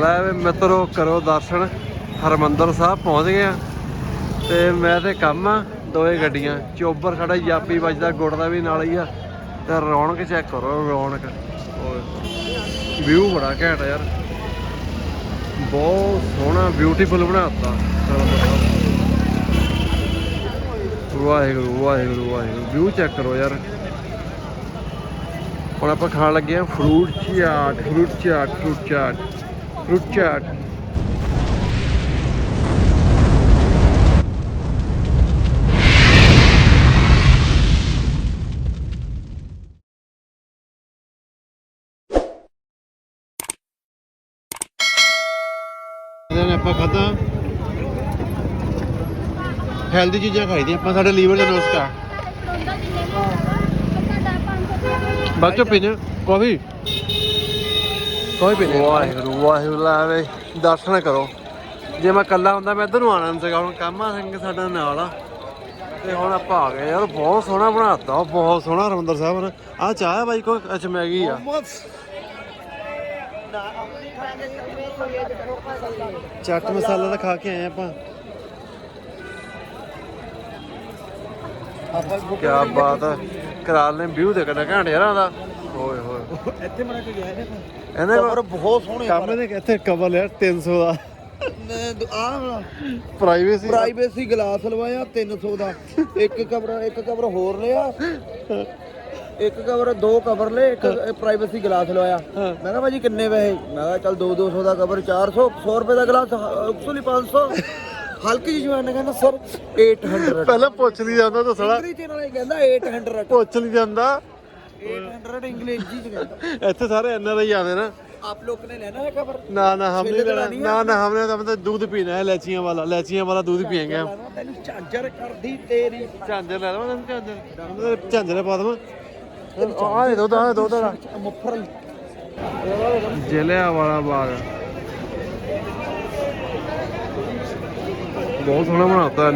ਲੈ ਵੀ ਮਿੱਤਰੋ ਕਰੋ ਦਰਸ਼ਨ। ਹਰਮੰਦਰ ਸਾਹਿਬ ਪਹੁੰਚ ਗਏ ਆ। ਤੇ ਮੈਂ ਤੇ ਕੰਮ ਆ ਦੋਏ ਗੱਡੀਆਂ। ਚੋਬਰ ਖੜਾ ਯਾਪੀ ਵੱਜਦਾ, ਗੁੜ ਦਾ ਵੀ ਨਾਲ ਹੀ ਆ। ਤੇ ਰੌਣਕ ਚੈੱਕ ਕਰੋ, ਰੌਣਕ। ਵਿਊ ਬੜਾ ਘੈਂਟ ਯਾਰ। ਬਹੁਤ ਸੋਹਣਾ ਬਿਊਟੀਫੁਲ ਬਣਾਤਾ। ਹਰਿਮੰਦਰ ਵਾਹਿਗੁਰੂ ਵਾਹਿਗੁਰੂ ਵਾਹਿਗੁਰੂ। ਵਿਊ ਚੈੱਕ ਕਰੋ ਯਾਰ। ਹੁਣ ਆਪਾਂ ਖਾਣ ਲੱਗੇ ਆ fruit chaat fruit chaat fruit chaat fruit chaat ਇਹਨੇ ਆਪਾਂ ਖਾਧਾ। ਹੈਲਦੀ ਚੀਜ਼ਾਂ ਖਾਈਦੀਆਂ ਆਪਾਂ ਸਾਡੇ ਲੀਵਰ ਦਾ ਨੁਸਖਾ ਬੱਚੋ ਪੀਣੇ ਕਾਫੀ ਕਾਫੀ ਪੀਣੇ ਵਾਹਿਗੁਰੂ ਵਾਹਿਗੁਰੂ ਲਾਵੇ ਦਰਸ਼ਨ ਕਰੋ। ਜੇ ਮੈਂ ਇਕੱਲਾ ਹੁੰਦਾ ਮੈਂ ਇੱਧਰ ਨੂੰ ਆਣਾ ਨਹੀਂ ਸੀਗਾ। ਹੁਣ ਕਾਮਾ ਸਿੰਘ ਸਾਡਾ ਨਾਲ ਆ। ਤੇ ਹੁਣ ਆਪਾਂ ਆ ਗਏ। ਯਾਰ ਬਹੁਤ ਸੋਹਣਾ ਬਣਾਤਾ। ਬਹੁਤ ਸੋਹਣਾ ਹਰਮੰਦਰ ਸਾਹਿਬ ਨੇ ਆ ਚਾਹ ਬਾਈ ਕੋ ਅੱਛਾ ਮੈਗੀ ਆ। ਚਾਟ ਮਸਾਲਾ ਤਾਂ ਖਾ ਕੇ ਆਏ ਆਪਾਂ। ਕੀ ਬਾਤ ਹੈ ਕਰਾਲ ਨੇ ਵਿਊ ਦੇ ਕਿੰਨਾ ਘੈਂਟ ਯਾਰ ਆਉਂਦਾ ਓਏ ਹੋਏ। ਇੱਥੇ ਮੜਾ ਕੇ ਗਿਆ ਇਹਨੇ ਇਹਨੇ ਕਵਰ ਬਹੁਤ ਸੋਹਣੇ ਕੰਮ ਦੇ ਇੱਥੇ ਕਵਰ ਲਿਆ 300 ਦਾ। ਆ। ਪ੍ਰਾਈਵੇਸੀ ਪ੍ਰਾਈਵੇਸੀ ਗਲਾਸ ਲਵਾਇਆ 300 ਦਾ। ਇੱਕ ਕਵਰ ਇੱਕ ਕਵਰ ਹੋਰ ਲਿਆ। ਇੱਕ ਕਵਰ ਦੋ ਕਵਰ ਲਏ ਇੱਕ ਪ੍ਰਾਈਵੇਸੀ ਗਲਾਸ ਲਵਾਇਆ। ਮੈਂ ਕਿਹਾ ਭਾਜੀ ਕਿੰਨੇ ਪੈਸੇ? ਮੈਂ ਕਿਹਾ ਚੱਲ 2 200 ਦਾ ਕਵਰ 400 100 ਰੁਪਏ ਦਾ ਗਲਾਸ ਐਕਚੁਅਲੀ 500 ਹਲਕੀ ਜਿਹੀ ਜਵਾਨ ਨੇ ਕਹਿੰਦਾ ਸਰ 800 ਪਹਿਲਾਂ ਪੁੱਛ ਲਈ ਜਾਂਦਾ ਤਾਂ ਸਾਲਾ। ਅੰਗਰੇਜ਼ੀ ਨਾਲ ਹੀ ਕਹਿੰਦਾ 800 ਪੁੱਛ ਲਈ ਜਾਂਦਾ। 800 ਅੰਗਰੇਜ਼ੀ ਚ ਕਹਿੰਦਾ ਇੱਥੇ ਸਾਰੇ ਐਨਆਰ ਹੀ ਆਉਂਦੇ ਨਾ आप लोग ने लेना है कवर ना ना हमने छेले तो लेना लानी है ना ना हमने तो मतलब दूध पीना है इलाचियां वाला इलाचियां वाला दूध पियेंगे हम ਤੈਨੂੰ ਝਾਂਜਰ ਕਰਦੀ ਤੇਰੀ ਝਾਂਜਰ ਲੈ ਲਵਾਂ ਝਾਂਜਰ ਝਾਂਜਰ ਪਾ ਦਵਾਂ ਆ ਦੇ ਦੋ ਦਾ ਦੋ ਦਾ ਮੁਫਰਲ ਜ਼ਿਲ੍ਹਿਆ ਵਾਲਾ ਬਾਗ ਬਹੁਤ ਸੋਹਣਾ ਬਣਾਤਾ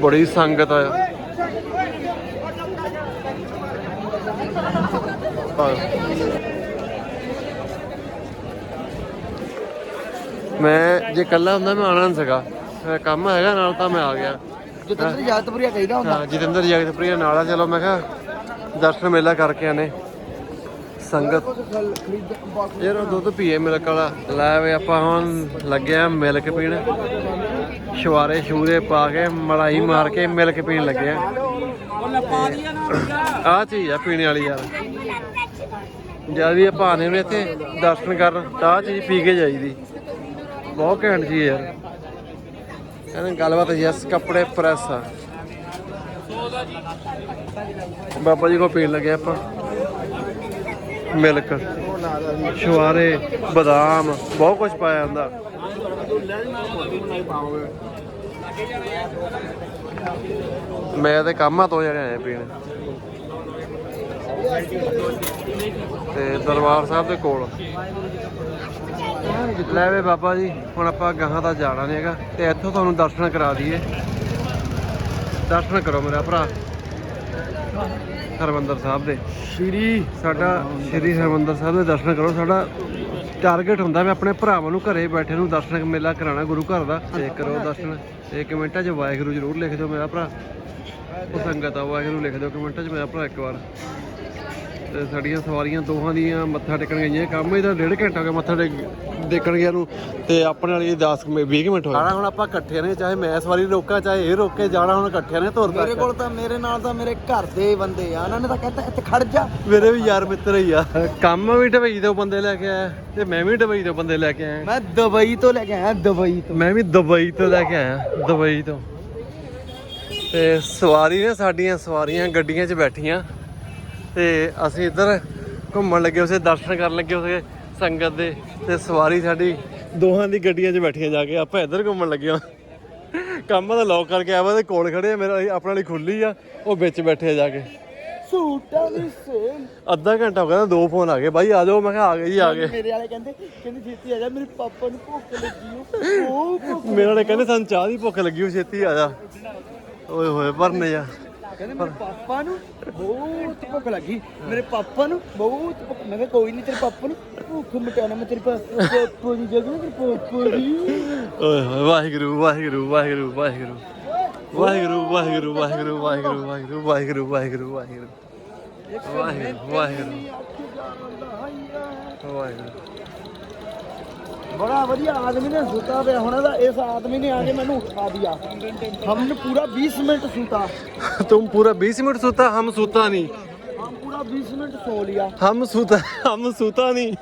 ਬੜੀ ਸੰਗਤ ਆ ਮੈਂ ਜੇ ਇਕੱਲਾ ਹੁੰਦਾ ਮੈਂ ਆਣਾ ਨਹੀਂ ਫਿਰ ਕੰਮ ਹੈਗਾ ਨਾਲ ਤਾਂ ਮੈਂ ਆ ਗਿਆ। ਜਿੱਦਾਂ ਤੇ ਜਾਤਪੁਰੀਆ ਕਹਿੰਦਾ ਹੁੰਦਾ? ਹਾਂ ਜਤਿੰਦਰ ਜਗਤ ਪ੍ਰਿਆ ਨਾਲ ਆ ਚਲੋ ਮੈਂ ਕਿਹਾ ਦਰਸ਼ਨ ਮੇਲਾ ਕਰਕੇ ਆਨੇ। ਸੰਗਤ। ਯਾਰ ਦੁੱਧ ਪੀਏ ਮਿਲਕ ਵਾਲਾ। ਲੈ ਵੇ ਆਪਾਂ ਹੁਣ ਲੱਗੇ ਆ ਮਿਲਕ ਪੀਣ। ਸ਼ਵਾਰੇ ਸ਼ੂਰੇ ਪਾ ਕੇ ਮਲਾਈ ਮਾਰ ਕੇ ਮਿਲਕ ਪੀਣ ਲੱਗੇ ਆਹ ਚੀਜ਼ ਆ ਪੀਣੇ ਵਾਲੀ ਯਾਰ। ਜਦ ਵੀ ਆਪਾਂ ਆਨੇ ਨੇ ਇੱਥੇ, ਦਰਸ਼ਨ ਕਰਨ, ਤਾਂ ਆਹ ਚੀਜ਼ ਪੀ ਕੇ ਜਾਈਦੀ। ਬਹੁਤ ਘੈਂਟ ਚੀਜ਼ ਯਾਰ। ਇਹਨਾਂ ਗੱਲਬਾਤ ਯਸ ਕੱਪੜੇ ਪ੍ਰੈਸ ਆ। ਬਾਬਾ ਜੀ ਕੋ ਪੀਣ ਲੱਗੇ ਆਪਾਂ। ਮਿਲਕ ਸ਼ਵਾਰੇ ਬਦਾਮ, ਬਹੁਤ ਕੁਝ ਪਾਇਆ ਹੁੰਦਾ। ਮੈਂ ਤੇ ਕੰਮਾਂ ਤੋਂ ਜਿਹੜੇ ਆਏ ਪੀਣ। ਤੇ ਦਰਬਾਰ ਸਾਹਿਬ ਦੇ ਕੋਲ। ਲੈ ਵੇ ਬਾਬਾ ਜੀ ਹੁਣ ਆਪਾਂ ਗਾਹਾਂ ਦਾ ਜਾਣਾ ਨਹੀਂ ਹੈਗਾ ਤੇ ਇੱਥੋਂ ਤੁਹਾਨੂੰ ਦਰਸ਼ਨ ਕਰਾ ਦਈਏ। ਦਰਸ਼ਨ ਕਰੋ ਮੇਰਾ ਭਰਾ ਹਰਮੰਦਰ ਸਾਹਿਬ ਦੇ। ਸ਼੍ਰੀ ਸਾਡਾ ਸ਼੍ਰੀ ਹਰਮੰਦਰ ਸਾਹਿਬ ਦੇ ਦਰਸ਼ਨ ਕਰੋ ਸਾਡਾ ਟਾਰਗੇਟ ਹੁੰਦਾ ਮੈਂ ਆਪਣੇ ਭਰਾਵਾਂ ਨੂੰ ਘਰੇ ਬੈਠੇ ਨੂੰ ਦਰਸ਼ਨ ਮੇਲਾ ਕਰਾਉਣਾ ਗੁਰੂ ਘਰ ਦਾ। ਤੇ ਕਰੋ ਦਰਸ਼ਨ। ਤੇ ਕਮੈਂਟਾਂ 'ਚ ਵਾਹਿਗੁਰੂ ਜ਼ਰੂਰ ਲਿਖ ਦਿਓ ਮੇਰਾ ਭਰਾ। ਉਹ ਸੰਗਤ ਆ, ਵਾਹਿਗੁਰੂ ਲਿਖ ਦਿਓ ਕਮੈਂਟਾਂ 'ਚ ਮੇਰਾ ਭਰਾ ਇੱਕ ਵਾਰ। ਤੇ ਸਾਡੀਆਂ ਸਵਾਰੀਆਂ ਦੋਹਾਂ ਦੀਆਂ ਮੱਥਾ ਟੇਕਣ ਗਈਆਂ। ਕੰਮ ਇਹਦਾ ਡੇਢ ਘੰਟਾ ਹੋ ਗਿਆ ਮੱਥਾ ਟੇਕ ਦੇਖਣ ਗਿਆ ਨੂੰ। ਤੇ ਆਪਣੇ ਵਾਲੀ 10 20 ਮਿੰਟ ਹੋਏ। ਹੁਣ ਆਪਾਂ ਇਕੱਠੇ ਨੇ ਚਾਹੇ ਮੈਂ ਸਵਾਰੀ ਰੋਕਾਂ ਚਾਹੇ ਇਹ ਰੋਕੇ ਜਾਣਾ ਹੁਣ ਇਕੱਠੇ ਨੇ ਤੁਰ ਮੇਰੇ ਕੋਲ ਤਾਂ ਮੇਰੇ ਨਾਲ ਤਾਂ ਮੇਰੇ ਘਰ ਦੇ ਬੰਦੇ ਆ। ਉਹਨਾਂ ਨੇ ਤਾਂ ਕਹਿੰਦਾ ਇੱਥੇ ਖੜ ਜਾ। ਮੇਰੇ ਵੀ ਯਾਰ ਮਿੱਤਰ ਹੀ ਆ। ਕੰਮ ਵੀ ਢਵਈ ਤੋਂ ਬੰਦੇ ਲੈ ਕੇ ਆਇਆ ਤੇ ਮੈਂ ਵੀ ਢਵਈ ਤੋਂ ਬੰਦੇ ਲੈ ਕੇ ਆਇਆ। ਮੈਂ ਦੁਬਈ ਤੋਂ ਲੈ ਕੇ ਆਇਆ ਦੁਬਈ ਤੋਂ। ਮੈਂ ਵੀ ਦੁਬਈ ਤੋਂ ਲੈ ਕੇ ਆਇਆ ਦੁਬਈ ਤੋਂ। ਤੇ ਸਵਾਰੀ ਨੇ ਸਾਡੀਆਂ ਸਵਾਰੀਆਂ ਗੱਡੀਆਂ 'ਚ ਬੈਠੀਆਂ। ਤੇ ਅਸੀਂ ਇੱਧਰ ਘੁੰਮਣ ਲੱਗੇ ਉਸੇ ਦਰਸ਼ਨ ਕਰਨ ਲੱਗੇ ਉਸੇ ਸੰਗਤ ਦੇ ਤੇ ਸਵਾਰੀ ਸਾਡੀ ਦੋਹਾਂ ਦੀ ਗੱਡੀਆਂ 'ਚ ਬੈਠੀਆਂ ਜਾ ਕੇ। ਆਪਾਂ ਇੱਧਰ ਘੁੰਮਣ ਲੱਗੇ ਹਾਂ। ਕੰਮ ਦਾ ਲੋਕ ਕਰਕੇ ਆਵਾ ਤੇ ਕੋਲ ਖੜੇ ਆ ਮੇਰਾ ਆਪਣੇ ਵਾਲੀ ਖੁੱਲੀ ਆ ਉਹ ਵਿੱਚ ਬੈਠੇ ਜਾ ਕੇ। ਸੂਟਾਂ ਦੀ ਸੇਲ ਅੱਧਾ ਘੰਟਾ ਹੋ ਗਿਆ ਦੋ ਫੋਨ ਆ ਗਏ। ਬਾਈ ਆ ਜਾਓ ਮੈਂ ਕਿਹਾ ਆ ਗਏ ਜੀ ਆ ਗਏ। ਮੇਰੇ ਵਾਲੇ ਕਹਿੰਦੇ ਕਹਿੰਦੇ ਛੇਤੀ ਆ ਜਾ ਮੇਰੇ ਪਾਪਾ ਨੂੰ ਭੁੱਖ ਲੱਗੀ ਉਹ ਭੁੱਖ ਮੇਰੇ ਵਾਲੇ ਕਹਿੰਦੇ ਸਾਨੂੰ ਚਾਹ ਦੀ ਭੁੱਖ ਲੱਗੀ ਛੇਤੀ ਆ ਜਾ। ਓਏ ਹੋਏ ਭਰਨੇ ਆ। ਕਹਿੰਦੇ ਮੇਰੇ ਪਾਪਾ ਨੂੰ ਬਹੁਤ ਭੁੱਖ ਲੱਗੀ। ਮੇਰੇ ਪਾਪਾ ਨੂੰ ਬਹੁਤ ਭੁੱਖ। ਮੈਂ ਕਿਹਾ ਕੋਈ ਨਹੀਂ ਤੇਰੇ ਪਾਪਾ ਨੂੰ ਭੁੱਖ ਮਿਟਾਣਾ ਮੈਂ ਤੇਰੇ ਪਾ- ਪਾਪਾ ਦੀ ਜਗ੍ਹਾ ਤੇਰੇ ਪਾਪਾ ਦੀ। ਓਏ ਹੋਏ ਵਾਹਿਗੁਰੂ ਵਾਹਿਗੁਰੂ ਵਾਹਿਗੁਰੂ ਵਾਹਿਗੁਰੂ। ਵਾਹਿਗੁਰੂ ਵਾਹਿਗੁਰੂ ਵਾਹਿਗੁਰੂ ਵਾਹਿਗੁਰੂ ਵਾਹਿਗੁਰੂ ਵਾਹਿਗੁਰੂ ਵਾਹਿਗੁਰੂ ਵਾਹਿਗੁਰੂ। ਵਾਹਿਗੁਰੂ ਵਾਹਿਗੁਰੂ। ਵਾਹਿਗੁਰੂ। ਬੜਾ ਵਧੀਆ ਆਦਮੀ ਨੇ ਸੁਤਾ ਪਿਆ ਹੁਣ ਇਹਦਾ ਇਸ ਆਦਮੀ ਨੇ ਆ ਕੇ ਮੈਨੂੰ ਉਠਾ ਦਿਆ ਹਮਨੇ ਪੂਰਾ 20 ਮਿੰਟ ਸੁਤਾ तुम पूरा 20 मिनट सोता हम सोता नहीं हम पूरा 20 मिनट सो लिया हम सोता हम सोता नहीं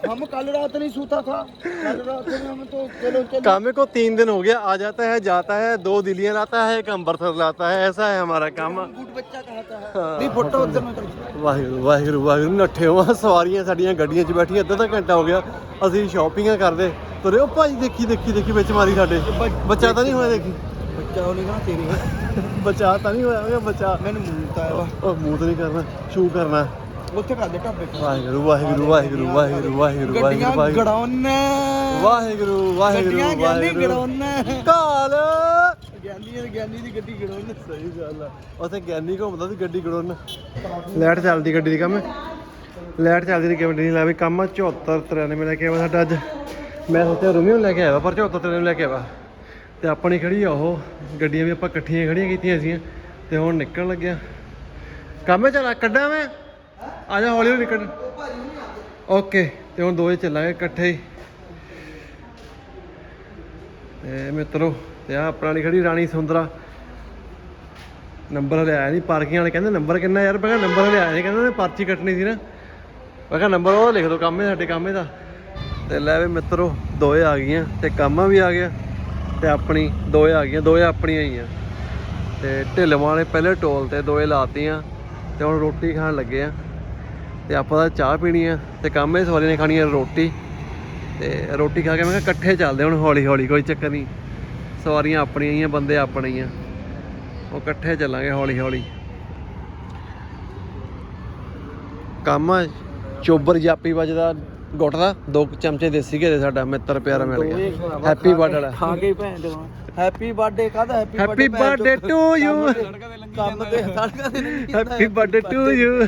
हम कल रात नहीं सोता था कल रात में हम तो चलो चलो कामे को तीन दिन हो गया आ जाता है जाता है दो दिलियां लाता है एक अम्बरसर लाता है ऐसा है हमारा काम गुड बच्चा कहता है नहीं फोटो उधर में कर ਵਾਹਿਗੁਰੂ ਵਾਹਿਗੁਰੂ ਵਾਹਿਗੁਰੂ ਨੱਠੇ ਹੋ ਸਵਾਰੀਆਂ ਸਾਡੀਆਂ ਗੱਡੀਆਂ 'ਚ ਬੈਠੀਆਂ ਅੱਧਾ ਤਾਂ ਘੰਟਾ ਹੋ ਗਿਆ ਅਸੀਂ ਸ਼ਾਪਿੰਗਾਂ ਕਰਦੇ ਤੁਰੇ ਉਹ ਭਾਈ ਦੇਖੀ ਦੇਖੀ ਦੇਖੀ ਵਿੱਚ ਮਾਰੀ ਸਾਡੇ ਬੱਚਾ ਤਾਂ ਨਹੀਂ ਹੋਇਆ ਦੇਖੀ ਬੱਚਾ ਉਹ ਨਹੀਂ ਨਾ ਤੇਰੇ ਬਚਾ ਤਾਂ ਨਹੀਂ ਹੋਇਆ ਹੋਇਆ ਬੱਚਾ ਮੈਨੂੰ ਮੂੰਹ ਤਾਂ ਆਇਆ ਉਹ ਮੂੰਹ ਤੇ ਨਹੀਂ ਕਰਨਾ ਸ਼ੂ ਕਰਨਾ ਉੱਥੇ ਕਰ ਦੇ ਢਾਬੇ ਤੇ। ਵਾਹਿਗੁਰੂ ਵਾਹਿਗੁਰੂ ਵਾਹਿਗੁਰੂ ਵਾਹਿਗੁਰੂ ਵਾਹਿਗੁਰੂ ਗੱਡੀਆਂ ਵਾਹਿਗੁਰੂ ਗੜਾਉਣ। ਵਾਹਿਗੁਰੂ ਵਾਹਿਗੁਰੂ ਗਿਆਨੀ ਵਾਹਿਗੁਰੂ। ਗੜਾਉਣ। ਕਾਲ। ਗਿਆਨੀ ਗਿਆਨੀ ਦੀ ਗੱਡੀ ਗੜਾਉਣ। ਸਹੀ ਗੱਲ ਆ। ਉੱਥੇ ਗਿਆਨੀ ਘੁੰਮਦਾ ਸੀ ਗੱਡੀ ਗੜੋਨ ਲਾਈਟ ਚੱਲਦੀ ਗੱਡੀ ਦੀ ਕੰਮ। ਲਾਈਟ ਚੱਲਦੀ ਦੀ ਗੱਡੀ ਨਹੀਂ ਲਾ ਵੀ ਕੰਮ 74 93 ਲੈ ਕੇ ਆਵਾ ਸਾਡਾ ਅੱਜ। ਮੈਂ ਸੋਚਿਆ ਰੂਮੀਓ ਲੈ ਕੇ ਆਇਆ ਪਰ 74 93 ਲੈ ਕੇ ਆਵਾ ਤੇ ਆਪਣੀ ਖੜੀ ਆ ਉਹ। ਗੱਡੀਆਂ ਵੀ ਆਪਾਂ ਇਕੱਠੀਆਂ ਖੜੀਆਂ ਕੀਤੀਆਂ ਸੀ ਤੇ ਹੁਣ ਨਿਕਲਣ ਲੱਗਿਆ। ਕੰਮ ਚੱਲ ਕੱਢਾਂ ਮੈਂ। ਆ ਜਾ ਹੌਲੀ ਹੌਲੀ ਨਿਕਲ ਓਕੇ, ਤੇ ਹੁਣ ਦੋਏ ਚੱਲਾਂਗੇ ਇਕੱਠੇ ਹੀ। ਤੇ ਮਿੱਤਰੋ, ਤੇ ਆ ਆਪਣੀ ਖੜੀ ਰਾਣੀ ਸੁੰਦਰਾ। ਨੰਬਰ ਹਲੇ ਨਹੀਂ ਪਾਰਕਿੰਗ ਵਾਲੇ ਕਹਿੰਦੇ ਨੰਬਰ ਕਿੰਨਾ ਯਾਰ? ਮੈਂ ਕਿਹਾ ਨੰਬਰ ਹਲੇ ਨਹੀਂ ਕਹਿੰਦੇ ਉਹਨੇ ਪਰਚੀ ਕੱਟਣੀ ਸੀ ਨਾ। ਮੈਂ ਕਿਹਾ ਨੰਬਰ ਉਹ ਲਿਖ ਦਿਓ ਕਾਮੇ ਸਾਡੇ, ਕੰਮ ਦਾ ਤੇ। ਲੈ ਵੀ ਮਿੱਤਰੋ, ਦੋਏ ਆ ਗਈਆਂ, ਤੇ ਕਾਮਾ ਵੀ ਆ ਗਿਆ। ਤੇ ਆਪਣੀ, ਦੋਏ ਆ ਗਈਆਂ, ਦੋਏ ਆਪਣੀਆਂ ਹੀ ਆ। ਤੇ ਢਿੱਲਵਾਂ ਨੇ ਪਹਿਲੇ ਟੋਲ ਤੇ ਦੋਏ ਲਾਤੀਆਂ, ਤੇ ਹੁਣ ਰੋਟੀ ਖਾਣ ਲੱਗੇ ਆ। ਤੇ ਆਪਾਂ ਤਾਂ ਚਾਹ ਪੀਣੀ ਆ ਤੇ ਕਾਮੇ ਸਵਾਰੀ ਨੇ ਖਾਣੀ ਆ ਰੋਟੀ। ਤੇ ਰੋਟੀ ਖਾ ਕੇ ਮੈਂ ਕਿਹਾ ਇਕੱਠੇ ਚੱਲਦੇ ਹੁਣ ਹੌਲੀ ਹੌਲੀ ਕੋਈ ਚੱਕਰ ਨਹੀਂ। ਸਵਾਰੀਆਂ ਆਪਣੀਆਂ ਹੀ ਆ ਬੰਦੇ ਆਪਣੇ ਹੀ ਆ। ਉਹ ਇਕੱਠੇ ਚੱਲਾਂਗੇ ਹੌਲੀ ਹੌਲੀ ਕੰਮ ਚੋਬਰ ਜਾਪੀ ਵੱਜਦਾ ਗੁੱਟ ਦਾ ਦੋ ਚਮਚੇ ਦੇਸੀ ਘੇ ਦੇ ਸਾਡਾ ਮਿੱਤਰ ਪਿਆਰਾ ਮਿਲ ਗਿਆ। ਹੈਪੀ ਬਰਥਡੇ ਵਾਲਾ। ਖਾ ਕੇ ਭੈਣ ਦੇ ਹੈਪੀ ਬਰਥਡੇ ਕਾਹਦਾ happy happy birthday to you ਕੰਮ ਤੇ ਸੜਕਾਂ ਨਹੀਂ ਹੈਪੀ ਬਰਥਡੇ ਟੂ ਯੂ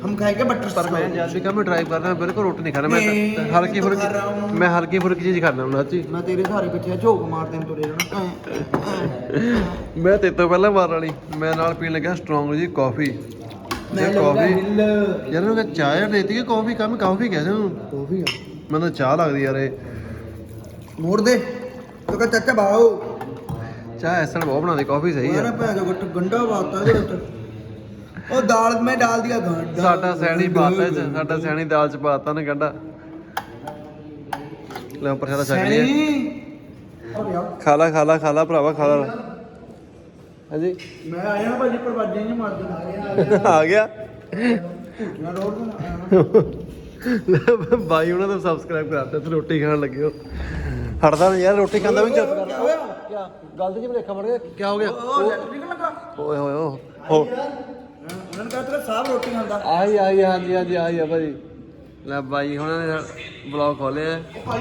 हम खाएंगे बटर पर मैं जब भी कभी ड्राइव करता हूँ बिल्कुल रोटी नहीं खाना मैं नहीं, हल्की तो खा रहा हूँ। फुल्की मैं हल्की फुल्की चीज खाना ਹੁੰਦਾ ਜੀ मैं तेरे सहारे बैठे झोंक मारते हैं तुरे ਮੈਂ ਤੇਰੇ ਤੋਂ ਪਹਿਲਾਂ ਮਾਰਨ ਵਾਲੀ ਮੈਂ ਨਾਲ ਪੀਣ ਲੱਗਾ ਸਟਰੋਂਗ ਜੀ ਕਾਫੀ मैं ਜੇ लूंगा ਕਾਫੀ हिल ਯਾਰ ਉਹ ਚਾਹ ਰੇਤੀ ਕਿ ਕਾਫੀ ਕੰਮ ਕਾਫੀ ਕਹਿ ਦੂੰ कॉफी ਮੈਨੂੰ ਚਾਹ ਲੱਗਦੀ ਯਾਰ ਇਹ मोड़ दे तो कह चाचा भाओ ਚਾਹ ਐਸਣ ਬਹੁਤ ਬਣਾਉਂਦੇ ਕਾਫੀ ਸही है ਯਾਰ ਭੈਣ ਜੋ ਗੰਡਾ ਬਾਤਾ ਇਹਦੇ ਵਿੱਚ ਉਹ ਦਾਲ ਮੈਂ ਡਾਲ ਦਿਆ ਗਾਂਡਾ ਸਾਡਾ ਸੈਣੀ ਪਾਤਾ ਚ ਸਾਡਾ ਸੈਣੀ ਦਾਲ ਚ ਪਾਤਾ ਨੇ ਗੰਡਾ। ਲੈ ਪ੍ਰਸ਼ਾਦਾ ਛਕ ਲਿਆ। ਖਾਲਾ ਖਾਲਾ ਖਾਲਾ ਭਰਾਵਾ ਖਾਲਾ ਹਾਂਜੀ। ਮੈਂ ਆਇਆ ਭਾਜੀ ਪਰ ਵਾਜੇ ਨਹੀਂ ਮਾਰਦੇ ਆ ਗਿਆ। ਮੈਂ ਰੋਡ ਲੈ ਬਾਈ ਉਹਨਾਂ ਦਾ ਸਬਸਕ੍ਰਾਈਬ ਕਰਾਤਾ ਤੇ ਰੋਟੀ ਖਾਣ ਲੱਗੇ ਹੋ ਹਟਦਾ ਨਹੀਂ ਯਾਰ ਰੋਟੀ ਖਾਂਦਾ ਵੀ ਚੁੱਪ ਕਰ ਕੀ ਗਲਤ ਜੀ ਭਲੇਖਾ ਮੜ ਗਿਆ? ਕੀ ਹੋ ਗਿਆ? ਓਏ ਹੋਏ ਹੋ ਉਹਨਾਂ ਨੇ ਕਹਾ ਤੇਰਾ ਸਾਹਬ ਰੋਟੀ ਆਈ ਆ ਭਾਜੀ। ਲੈ ਬਾਈ ਉਹਨਾਂ ਨੇ ਬਲੌਗ ਖੋਲਿਆ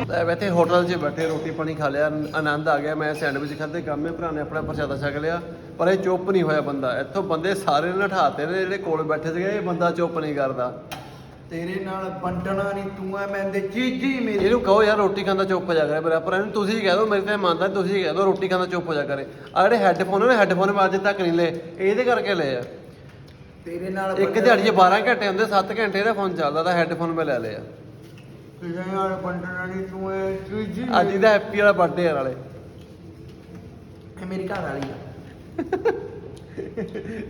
ਲੈ ਬੈਠੇ ਹੋਟਲ 'ਚ ਬੈਠੇ ਰੋਟੀ ਪਾਣੀ ਖਾ ਲਿਆ ਆਨੰਦ ਆ ਗਿਆ। ਮੈਂ ਸੈਂਡਵਿਚ ਖਾਦੇ ਕੰਮੇ ਭਰਾ ਨੇ ਆਪਣਾ ਪ੍ਰਸ਼ਾਦਾ ਛਕ ਲਿਆ। ਪਰ ਇਹ ਚੁੱਪ ਨਹੀਂ ਹੋਇਆ ਬੰਦਾ। ਇੱਥੋਂ ਬੰਦੇ ਸਾਰੇ ਨੇ ਲਠਾਤੇ ਨੇ ਜਿਹੜੇ ਕੋਲ ਬੈਠੇ ਸੀਗੇ ਇਹ ਬੰਦਾ ਚੁੱਪ ਨਹੀਂ ਕਰਦਾ। ਤੇਰੇ ਨਾਲ ਵੰਡਣਾ ਨਹੀਂ ਤੂੰ ਐ ਮੈਂ ਦੇ ਜੀ ਜੀ ਇਹਨੂੰ ਕਹੋ ਯਾਰ ਰੋਟੀ ਖਾਂਦਾ ਚੁੱਪ ਜਾ ਕਰੇ ਮੇਰਾ ਪਰ ਇਹਨੂੰ ਤੁਸੀਂ ਕਹਿ ਦਿਓ ਮੇਰੇ ਤੇ ਮੰਨਦਾ ਤੁਸੀਂ ਕਹਿ ਦਿਓ ਰੋਟੀ ਖਾਂਦਾ ਚੁੱਪ ਹੋ ਜਾ ਕਰੇ। ਆ ਜਿਹੜੇ ਹੈੱਡਫੋਨ ਨੇ ਹੈੱਡਫੋਨ ਮੈਂ ਅੱਜ ਤੱਕ ਨਹੀਂ ਲਏ ਇਹਦੇ ਕਰਕੇ ਲਏ ਆ। ਤੇਰੇ ਨਾਲ ਇੱਕ ਦਿਹਾੜੀ 'ਚ 12 ਘੰਟੇ ਹੁੰਦੇ 7 ਘੰਟੇ ਦਾ ਫੋਨ ਚੱਲਦਾ ਤਾਂ ਹੈੱਡਫੋਨ ਮੈਂ ਲੈ ਲਿਆ। ਤੇਰੇ ਨਾਲ ਨਹੀਂ ਤੂੰ ਐ ਚੀਜੀ ਅੱਜ ਇਹਦਾ ਹੈਪੀ ਵਾਲਾ ਬਰਥਡੇ ਆ ਨਾਲੇ। ਇਹ ਮੇਰੀ ਘਰ ਵਾਲੀ ਆ।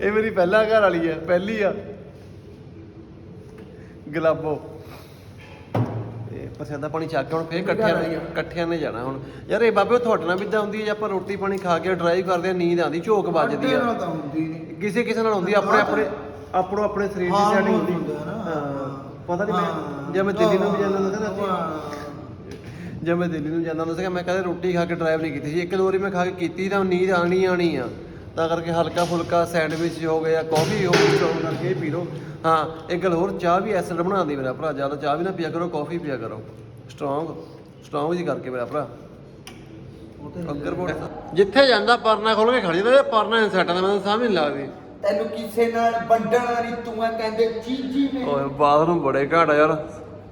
ਇਹ ਮੇਰੀ ਪਹਿਲਾ ਘਰ ਵਾਲੀ ਆ ਪਹਿਲੀ ਆ। ਗੁਲਾਬੋ। ਤੇ ਪ੍ਰਸ਼ਾਦਾ ਪਾਣੀ ਚੱਕ ਕੇ ਹੁਣ ਫੇਰ ਇਕੱਠਿਆਂ ਨੇ ਇਕੱਠਿਆਂ ਨੇ ਜਾਣਾ ਹੁਣ। ਯਾਰ ਇਹ ਬਾਬੇ ਤੁਹਾਡੇ ਨਾਲ ਵੀ ਇਦਾਂ ਹੁੰਦੀ ਹੈ ਜੇ ਆਪਾਂ ਰੋਟੀ ਪਾਣੀ ਖਾ ਕੇ ਡਰਾਈਵ ਕਰਦੇ ਆ ਨੀਂਦ ਆਉਂਦੀ ਝੋਕ ਵੱਜਦੀ ਆ। ਨਾਲ ਤਾਂ ਹੁੰਦੀ ਨਹੀਂ ਕਿਸੇ ਕਿਸੇ ਨਾਲ ਹੁੰਦੀ ਆ, ਆਪਣੇ ਆਪਣੇ ਆਪਣੋ ਆਪਣੇ ਸਰੀਰ ਦੀ ਸੈਟਿੰਗ ਹੁੰਦੀ। ਹੁੰਦਾ ਨਾ। ਹਾਂ ਪਤਾ ਨਹੀਂ। ਮੈਂ ਜੇ ਮੈਂ ਦਿੱਲੀ ਨੂੰ ਵੀ ਜਾਂਦਾ ਹੁੰਦਾ ਨਾ ਜਦ ਮੈਂ ਦਿੱਲੀ ਨੂੰ ਜਾਂਦਾ ਹੁੰਦਾ ਸੀਗਾ ਮੈਂ ਕਦੇ ਰੋਟੀ ਖਾ ਕੇ ਡਰਾਈਵ ਨਹੀਂ ਕੀਤੀ ਸੀ। ਇੱਕ ਦੋ ਵਾਰੀ ਮੈਂ ਖਾ ਕੇ ਕੀਤੀ ਤਾਂ ਨੀਂਦ ਆਣੀ ਆਣੀ ਆ। ਤਾਂ ਕਰਕੇ ਹਲਕਾ ਫੁਲਕਾ ਸੈਂਡਵਿਚ ਹੋ ਗਿਆ ਕਾਫੀ ਹੋ ਗਈ ਸਟਰੋਂਗ ਕਰਕੇ ਪੀ ਲਓ। ਹਾਂ ਇੱਕ ਗੱਲ ਹੋਰ ਚਾਹ ਵੀ ਐਸਿਡ ਬਣਾਉਂਦੀ ਮੇਰਾ ਭਰਾ ਜ਼ਿਆਦਾ ਚਾਹ ਵੀ ਨਾ ਪੀਆ ਕਰੋ ਕਾਫੀ ਪੀਆ ਕਰੋ। ਸਟਰੋਂਗ ਸਟਰੋਂਗ ਜੀ ਕਰਕੇ ਮੇਰਾ ਭਰਾ। ਅੱਗਰ ਜਿੱਥੇ ਜਾਂਦਾ ਪਰਨਾ ਖੋਲ ਕੇ ਖੜੀ ਜਾਂਦਾ ਪਰਨਾ ਇਨਸੈਟਾਂ ਦਾ ਮੈਨੂੰ ਸਮਝ ਨਹੀਂ ਲੱਗਦੀ। ਤੈਨੂੰ ਕਿਸੇ ਨਾਲ ਵੰਡਣਾ ਨਹੀਂ ਤੂੰ ਆ ਕਹਿੰਦੇ ਚੀਜੀ ਮੇਰੀ ਓਏ ਬਾਥਰੂਮ ਬੜੇ ਘਾਟ ਆ ਯਾਰ।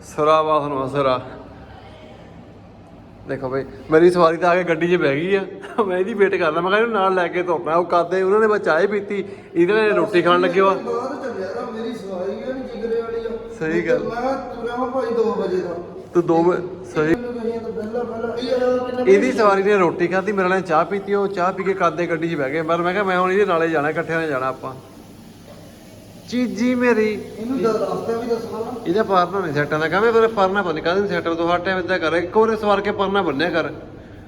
ਸਰਾ ਬਾਥਰੂਮ ਆ ਸਰਾ। ਦੇਖੋ ਬਈ ਮੇਰੀ ਸਵਾਰੀ ਤਾਂ ਆ ਕੇ ਗੱਡੀ 'ਚ ਬਹਿ ਗਈ ਆ। ਮੈਂ ਇਹਦੀ ਵੇਟ ਕਰਦਾ ਮੈਂ ਕਿਹਾ ਇਹਨੂੰ ਨਾਲ ਲੈ ਕੇ ਤੁਰਨਾ ਉਹ ਕਰਦੇ ਉਹਨਾਂ ਨੇ ਬਸ ਚਾਹ ਪੀਤੀ। ਇਹਦੇ ਨਾਲ ਰੋਟੀ ਖਾਣ ਲੱਗੇ ਵਾ। ਬਾਅਦ ਚੱਲਿਆ ਤਾਂ ਮੇਰੀ ਸਵਾਰੀ ਵੀ ਨਹੀਂ ਜਿਗਰੇ ਵਾਲੀ ਆ। ਸਹੀ ਗੱਲ। ਮੈਂ ਤੁਰਿਆ ਮੈਂ ਭਾਈ 2 ਵਜੇ ਦਾ। ਤੂੰ ਦੋ ਮਿੰਟ ਸਹੀ ਇਹਦੀ ਸਵਾਰੀ ਨੇ ਰੋਟੀ ਖਾਧੀ ਮੇਰੇ ਨਾਲ ਚਾਹ ਪੀਤੀ ਉਹ ਚਾਹ ਪੀ ਕੇ ਕਰਦੇ ਗੱਡੀ 'ਚ ਬਹਿ ਗਏ। ਪਰ ਮੈਂ ਕਿਹਾ ਮੈਂ ਹੁਣ ਇਹਦੇ ਨਾਲੇ ਜਾਣਾ ਇਕੱਠਿਆਂ ਨੇ ਜਾਣਾ ਆਪਾਂ। ਚੀਜੀ ਮੇਰੀ। ਇਹਨੂੰ ਦਾ ਰਸਤਾ ਵੀ ਦੱਸਣਾ ਇਹਦਾ ਪਰਨਾ ਨਹੀਂ ਸੈੱਟਾਂ ਦਾ। ਕਹਿੰਦੇ ਫਿਰ ਪਰਨਾ ਬੰਨ ਕਾਹਦੇ ਸੈੱਟ ਤੋਂ ਹਰ ਟਾਈਮ ਇਦਾਂ ਕਰ ਇੱਕ ਵਾਰੇ ਸਵਾਰ ਕੇ ਪਰਨਾ ਬੰਨਿਆ ਕਰ।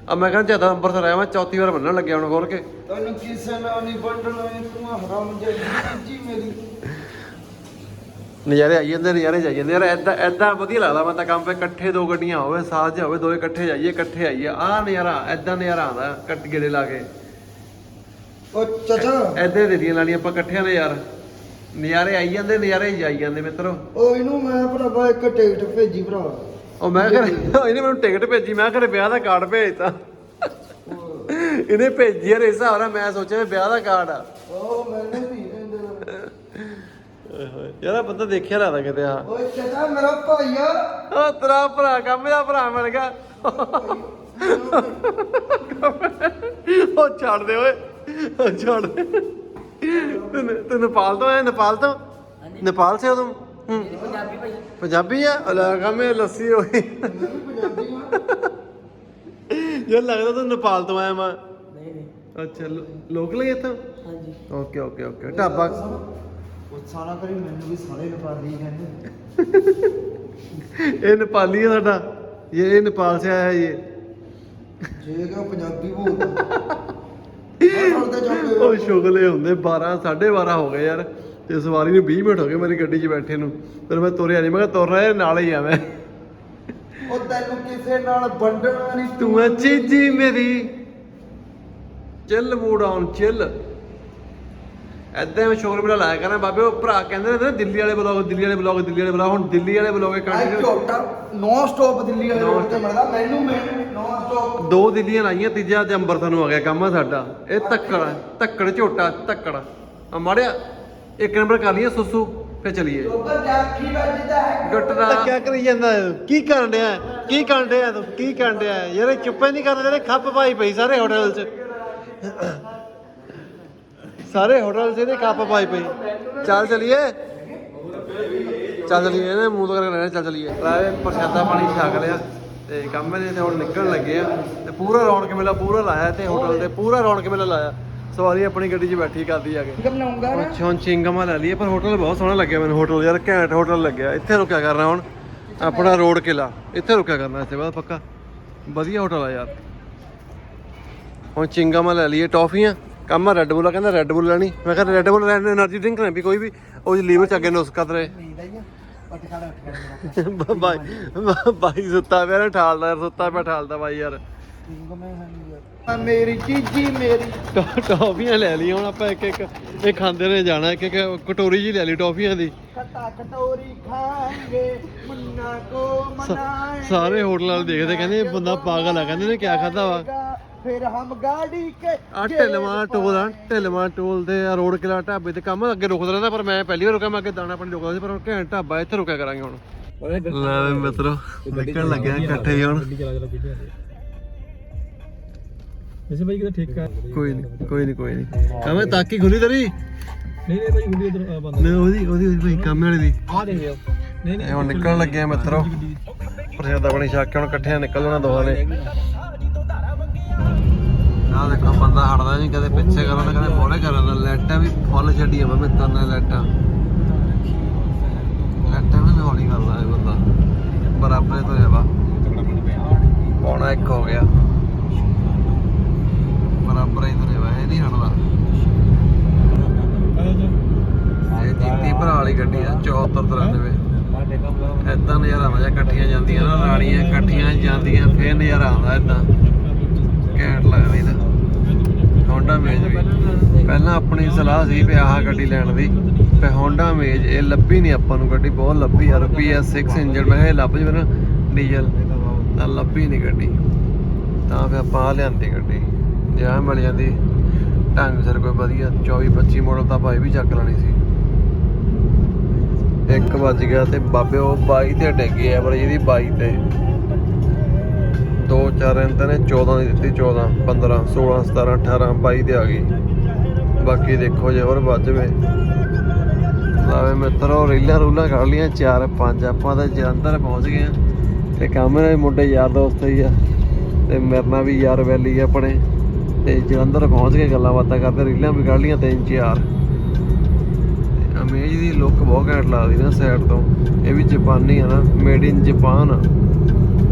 ਆ ਮੈਂ ਕਹਿੰਦਾ ਜਦੋਂ ਅੰਬਰਸਰ ਆਇਆ ਮੈਂ ਚੌਥੀ ਵਾਰ ਬੰਨਣ ਲੱਗਿਆ ਹੁਣ ਖੋਲ ਕੇ। ਤੈਨੂੰ ਕਿਸੇ ਨਾਲ ਨਹੀਂ ਨੀ, ਤੂੰ ਹਰਾਮ ਚੀਜੀ ਮੇਰੀ। ਨਜ਼ਾਰੇ ਆਈ ਜਾਂਦੇ ਨਜ਼ਾਰੇ ਜਾਈ ਜਾਂਦੇ। ਯਾਰ ਐਦਾਂ ਐਦਾਂ ਵਧੀਆ ਲੱਗਦਾ ਮੈਂ ਤਾਂ ਕੰਮ ਪੇ ਇਕੱਠੇ ਦੋ ਗੱਡੀਆਂ ਹੋਵੇ ਸਾਥ 'ਚ ਹੋਵੇ ਦੋਏ ਇਕੱਠੇ ਜਾਈਏ ਇਕੱਠੇ ਆਈਏ। ਆਹ ਨਜ਼ਾਰਾ ਐਦਾਂ ਨਜ਼ਾਰਾ ਆਉਂਦਾ ਕੱਟ ਗੇੜੇ ਲਾ ਕੇ। ਉਹ ਚਾਚਾ। ਐਦਾਂ ਦੇ ਦੀਆਂ ਲਾਣੀਆਂ ਆਪਾਂ ਇਕੱਠਿਆਂ ਨੇ ਯਾਰ। ਨਜ਼ਾਰੇ ਆਈ ਜਾਂਦੇ ਨਜ਼ਾਰੇ ਜਾਈ ਜਾਂਦੇ ਮਿੱਤਰੋ। ਉਹ ਇਹਨੂੰ ਮੈਂ ਭਰਾਵਾ ਇੱਕ ਟਿਕਟ ਭੇਜੀ ਭਰਾ। ਉਹ ਮੈਂ ਘਰੇ ਇਹਨੇ ਮੈਨੂੰ ਟਿਕਟ ਭੇਜੀ ਮੈਂ ਘਰੇ ਵਿਆਹ ਦਾ ਕਾਰਡ ਭੇਜਤਾ। ਇਹਨੇ ਭੇਜੀ ਯਾਰ ਇਸ ਹਿਸਾਬ ਨਾਲ ਮੈਂ ਸੋਚਿਆ ਵਿਆਹ ਦਾ ਕਾਰਡ ਆ। ਉਹ ਮੈਨੂੰ ਯਾਰ ਆਹ ਬੰਦਾ ਦੇਖਿਆ ਲੱਗਦਾ ਕਿਤੇ ਆ। ਓਏ ਚਾਚਾ ਮੇਰਾ ਭਾਈ ਆ। ਉਹ ਤੇਰਾ ਭਰਾ ਕੰਮ ਦਾ ਭਰਾ ਮਿਲ ਗਿਆ। ਉਹ ਛੱਡ ਦੇ ਓਏ। ਉਹ ਛੱਡ ਦੇ। ਤੂੰ ਤੂੰ ਨੇਪਾਲ ਤੋਂ ਆਇਆ? ਨੇਪਾਲ ਤੋਂ? ਨੇਪਾਲ ਸੇ ਹੋ ਤੁਮ ਹੂੰ। ਪੰਜਾਬੀ ਭਾਈ। ਪੰਜਾਬੀ ਆ? ਅਲਾ ਕਮੇ ਲੱਸੀ ਹੋਈ। ਮੈਂ ਵੀ ਪੰਜਾਬੀ ਆ। ਯਾਰ ਲੱਗਦਾ ਤੂੰ ਨੇਪਾਲ ਤੋਂ ਆਇਆ ਮੈਂ। ਨਹੀਂ ਨਹੀਂ। ਅੱਛਾ ਲੋਕਲ ਹੀ ਇੱਥੋਂ? ਹਾਂਜੀ। Okay okay okay. ਢਾਬਾ ਉਹ ਸਾਰਾ ਕਰੀ ਮੈਨੂੰ ਵੀ ਸਾਰੇ ਨੇਪਾਲੀ ਕਹਿੰਦੇ। ਇਹ ਨੇਪਾਲੀ ਹੈ ਸਾਡਾ ਇਹ ਇਹ ਨੇਪਾਲ ਸੇ ਆਇਆ ਹੈ ਇਹ। ਜੇ ਕਿ ਉਹ ਪੰਜਾਬੀ ਬੋਲਦਾ ਉਹ ਸ਼ੁਗਲੇ ਹੁੰਦੇ 12 12:30 ਹੋ ਗਏ ਯਾਰ। ਤੇ ਸਵਾਰੀ ਨੂੰ 20 ਮਿੰਟ ਹੋ ਗਏ ਮੇਰੀ ਗੱਡੀ 'ਚ ਬੈਠੇ ਨੂੰ। ਫਿਰ ਮੈਂ ਤੁਰਿਆ ਨਹੀਂ ਮੈਂ ਕਿਹਾ ਤੁਰ ਰਿਹਾ ਨਾਲ ਹੀ ਆ ਮੈਂ। ਉਹ ਤੈਨੂੰ ਕਿਸੇ ਨਾਲ ਵੰਡਣਾ ਨਹੀਂ ਤੂੰ ਆ ਚੀਜੀ ਮੇਰੀ। Chill mood on chill. ਐਦਾਂ ਮੈਂ ਸ਼ੋਰ ਮੇਰਾ ਲਾਇਆ ਕਰਨਾ। ਬਾਬੇ ਉਹ ਭਰਾ ਕਹਿੰਦੇ ਨੇ ਨਾ ਦਿੱਲੀ ਵਾਲੇ ਬਲੌਗ ਦਿੱਲੀ ਵਾਲੇ ਬਲੌਗ ਦਿੱਲੀ ਵਾਲੇ ਬਲੌਗ। ਹੁਣ ਦਿੱਲੀ ਵਾਲੇ ਬਲੌਗ ਆਈ ਕੰਟੀਨਿਊ ਝੋਟਾ ਨੋ ਸਟਾਪ ਦਿੱਲੀ ਵਾਲੇ ਰੋਡ ਤੇ ਮਿਲਦਾ ਮੈਨੂੰ ਮੈਨੂੰ ਨੋ ਸਟਾਪ ਦੋ ਦਿੱਲੀਆਂ ਲਾਈਆਂ ਤੀਜਾ ਅੱਜ ਅੰਬਰਸਰ ਨੂੰ ਆ ਗਿਆ ਕੰਮ ਆ ਸਾਡਾ। ਇਹ ਧੱਕੜ ਆ, ਧੱਕੜ ਝੋਟਾ ਧੱਕੜ ਆ ਮਾੜਿਆ ਇੱਕ ਨੰਬਰ ਕਰ ਲਈਏ ਸੁਸੂ ਫੇ ਚਲੀਏ। ਉੱਧਰ ਜਾਖੀ ਵੱਜਦਾ ਹੈ। ਗੱਟ ਦਾ ਕੀ ਕਰੀ ਜਾਂਦਾ? ਕੀ ਕਰਨ ਡਿਆ? ਕੀ ਕਰਨ ਡਿਆ ਤੂੰ? ਕੀ ਕਰਨ ਡਿਆ? ਯਾਰ ਇਹ ਚੁੱਪੇ ਨਹੀਂ ਕਰਦੇ ਜਿਹੜੇ ਖੱਪ ਪਾਈ ਪਈ ਸਾਰੇ ਹੋਟਲ 'ਚ। ਸਾਰੇ ਹੋਟਲ ਇਹਦੇ ਖੱਪ ਪਾਈ ਪਈ ਚੱਲ ਚਲੀਏ। ਚੱਲ ਚਲੀਏ ਇਹਨੇ ਮੂੰਹ ਤੋਂ ਕਰਕੇ ਲੈਣਾ ਚੱਲ ਚਲੀਏ। ਲੈ ਪ੍ਰਸ਼ਾਦਾ ਪਾਣੀ ਛਕ ਲਿਆ ਤੇ ਕੰਮ ਦੇ ਤੇ ਹੁਣ ਨਿਕਲਣ ਲੱਗੇ ਆ ਤੇ ਪੂਰਾ ਰੌਣਕ ਮੇਲਾ ਪੂਰਾ ਲਾਇਆ ਤੇ ਹੋਟਲ ਤੇ ਪੂਰਾ ਰੌਣਕ ਮੇਲਾ ਲਾਇਆ। ਸਵਾਰੀ ਆਪਣੀ ਗੱਡੀ 'ਚ ਬੈਠੀ ਕਰਦੀ ਆ ਕੇ। ਬਣਾਉਂਗਾ ਅੱਛਾ ਹੁਣ ਚਿੰਗਮਾ ਲੈ ਲਈਏ ਪਰ ਹੋਟਲ ਬਹੁਤ ਸੋਹਣਾ ਲੱਗਿਆ ਮੈਨੂੰ ਹੋਟਲ ਯਾਰ ਘੈਂਟ ਹੋਟਲ ਲੱਗਿਆ। ਇੱਥੇ ਰੁਕਿਆ ਕਰਨਾ ਹੁਣ। ਆਪਣਾ ਰੋਡ ਕਿਲਾ। ਇੱਥੇ ਰੁਕਿਆ ਕਰਨਾ ਇੱਥੇ ਬਾਅਦ ਪੱਕਾ। ਵਧੀਆ ਹੋਟਲ ਆ ਯਾਰ। ਹੁਣ ਚਿੰਗਮਾ ਲੈ ਲਈਏ ਟੌਫੀਆਂ। ਕੰਮ ਰੈੱਡ ਬੁੱਲ ਕਹਿੰਦਾ ਰੈੱਡ ਬੁੱਲ ਲੈਣੀ। ਮੈਂ ਕਿਹਾ ਰੈੱਡ ਬੁੱਲ ਲੈਣ એનર્ਜੀ ਡਰਿੰਕ ਨਾ ਵੀ ਕੋਈ ਵੀ ਉਹ ਲੀਵਰ ਚ ਅੱਗੇ ਨੁਸਖਾ ਤੇਰੇ ਬਾਈ ਬਾਈ ਸੁੱਤਾ ਪਿਆ ਨਾ ਠਾਲਦਾ ਸੁੱਤਾ ਪਿਆ ਠਾਲਦਾ ਬਾਈ ਯਾਰ। ਮੇਰੀ ਚੀਜੀ ਮੇਰੀ ਟੌਫੀਆਂ ਲੈ ਲਈ ਹੁਣ ਆਪਾਂ ਇੱਕ ਇੱਕ ਇਹ ਖਾਂਦੇ ਨੇ ਜਾਣਾ ਇੱਕ ਇੱਕ ਕਟੋਰੀ ਜੀ ਲੈ ਲਈ ਟੌਫੀਆਂ ਦੀ। ਸਾਰੇ ਹੋਟਲ ਵਾਲੇ ਦੇਖਦੇ ਕਹਿੰਦੇ ਬੰਦਾ ਪਾਗਲ ਆ ਕਹਿੰਦੇ ਨੇ ਕੀ ਖਾਦਾ ਵਾ। ਫਿਰ ਹਮ ਗਾੜੀ ਕੇ ਆ ਢਿਲਵਾਂ ਟੋਲ ਆ ਢਿਲਵਾਂ ਟੋਲ ਤੇ ਆ ਰੋਡ ਕਿਲਾ ਢਾਬੇ ਤੇ ਕੰਮ ਅੱਗੇ ਰੁਕਦਾ ਰਹਿੰਦਾ ਪਰ ਮੈਂ ਪਹਿਲੀ ਵਾਰ ਰੁਕਿਆ ਮੈਂ ਅੱਗੇ ਦਾਣਾ ਪਾਣੀ ਰੁਕਦਾ ਸੀ ਪਰ ਹੁਣ ਘੈਂਟ ਢਾਬਾ ਇੱਥੇ ਰੁਕਿਆ ਕਰਾਂਗੇ ਹੁਣ। ਲੈ ਵੀ ਮਿੱਤਰੋ ਨਿਕਲਣ ਲੱਗਿਆ ਇਕੱਠੇ ਹੀ ਹੁਣ। ਵੈਸੇ ਭਾਈ ਕਿਤੇ ਠੀਕ ਕਰ ਕੋਈ ਨਹੀਂ ਕੋਈ ਨਹੀਂ ਕੋਈ ਨਹੀਂ ਕਵੇਂ ਤਾਕੀ ਖੁੱਲੀ ਤੇਰੀ? ਨਹੀਂ ਨਹੀਂ ਭਾਈ ਗੁੱਡੀ ਉਧਰ ਬੰਦ। ਨਹੀਂ ਉਹਦੀ ਉਹਦੀ ਉਹਦੀ ਭਾਈ ਕੰਮ ਵਾਲੇ ਦੀ। ਆ ਦੇ ਨਹੀਂ ਇਹ ਹੁਣ ਨਿਕਲਣ ਲੱਗੇ ਆ ਮਿੱਤਰੋ। ਪ੍ਰਸ਼ਾਦਾ ਪਾਣੀ ਛੱਕ ਕੇ ਹੁਣ ਇਕੱਠੇ ਨਿਕਲ ਜਾਣਾ ਦੋਹਾਂ ਨੇ। ਆਹ ਦੇਖੋ, ਬੰਦਾ ਹਟਦਾ ਨਹੀਂ ਕਦੇ ਪਿੱਛੇ ਕਰਦਾ ਕਦੇ ਮੋਰੇ ਕਰਦਾ ਲਾਈਟਾਂ ਵੀ ਫੁੱਲ ਛੱਡੀਆਂ ਵਾ ਮਿੱਤਰ ਨੇ ਲਾਈਟਾਂ। ਲਾਈਟਾਂ ਵੀ ਨੀ ਹੌਲੀ ਕਰਦਾ ਇਹ ਬੰਦਾ। ਬਰਾਬਰ ਤੋਂ ਜਾਵਾ ਪੌਣਾ ਇੱਕ ਹੋ ਗਿਆ। ਬਰਾਬਰ ਹੀ ਤੋਂ ਜਾਵਾ ਇਹ ਨਹੀਂ ਹਟਦਾ। ਇਹ ਜੀਤੀ ਭਰਾ ਵਾਲੀ ਗੱਡੀ ਆ 7493 ਏਦਾਂ ਨਜ਼ਾਰਾ ਆਉਂਦਾ ਇਕੱਠੀਆਂ ਜਾਂਦੀਆਂ ਨਾ, ਰਾਣੀਆਂ ਇਕੱਠੀਆਂ ਜਾਂਦੀਆਂ, ਫੇਰ ਨਜ਼ਾਰਾ ਆਉਂਦਾ ਏਦਾਂ। ਘੈਂਟ ਲੱਗਦਾ ਇਹਦਾ ਹੋਂਡਾ ਮੇਜ ਵੀ। ਪਹਿਲਾਂ ਆਪਣੀ ਸਲਾਹ ਸੀ ਵੀ ਆਹ ਗੱਡੀ ਲੈਣ ਦੀ। ਤੇ ਹੋਂਡਾ ਮੇਜ ਇਹ ਲੱਭੀ ਨਹੀਂ ਆਪਾਂ ਨੂੰ ਗੱਡੀ, ਬਹੁਤ ਲੱਭੀ ਯਾਰ। PS6 ਇੰਜਨ ਮੈਂ ਇਹ ਲੱਭ ਜਵੇ ਨਾ ਡੀਜ਼ਲ। ਤਾਂ ਲੱਭੀ ਨਹੀਂ ਗੱਡੀ। ਤਾਂ ਫਿਰ ਆਪਾਂ ਆ ਲਿਆਂਦੀ ਗੱਡੀ। ਜੇ ਮਿਲ ਜਾਂਦੀ, ਢੰਗ ਸਿਰ ਕੋਈ ਵਧੀਆ। 24 25 ਮਾਡਲ ਤਾਂ ਭਾਈ ਵੀ ਚੱਕ ਲੈਣੀ ਸੀ। ਇੱਕ ਵੱਜ ਗਿਆ ਤੇ ਬਾਬੇ ਉਹ ਬਾਈ ਤੇ ਡਿੱਗ ਗਿਆ, ਪਰ ਇਹਦੀ 22 ਤੇ। ਦੋ ਚਾਰ ਇੰਤ ਨੇ 14 ਦੀ ਦਿੱਤੀ 14 15 16 17 18 22 ਤੇ ਆ ਗਈ। ਬਾਕੀ ਦੇਖੋ ਜੇ ਹੋਰ ਵੱਧ ਵੇ ਲਾਵੇ ਮਿੱਤਰੋ, ਰੀਲਾਂ ਰੂਲਾਂ ਕੱਢ ਲੀਆਂ ਚਾਰ ਪੰਜ ਆਪਾਂ ਤਾਂ ਜਲੰਧਰ ਪਹੁੰਚ ਗਏ ਆ। ਤੇ ਕੰਮ ਦੇ ਮੁੰਡੇ ਯਾਰ ਦੋਸਤ ਹੀ ਆ। ਤੇ ਮੇਰੇ ਨਾਲ ਵੀ ਯਾਰ ਵੈਲੀ ਆ ਆਪਣੇ। ਤੇ ਜਲੰਧਰ ਪਹੁੰਚ ਕੇ ਗੱਲਾਂ ਬਾਤਾਂ ਕਰਦੇ, ਰੀਲਾਂ ਵੀ ਕੱਢ ਲੀਆਂ ਤਿੰਨ ਚਾਰ। ਤੇ ਅਮੇਜ ਦੀ ਲੁੱਕ ਬਹੁਤ ਘੈਂਟ ਲੱਗਦੀ ਨਾ ਸਾਈਡ ਤੋਂ। ਇਹ ਵੀ ਜਾਪਾਨੀ ਆ ਨਾ ਮੇਡ ਇਨ ਜਾਪਾਨ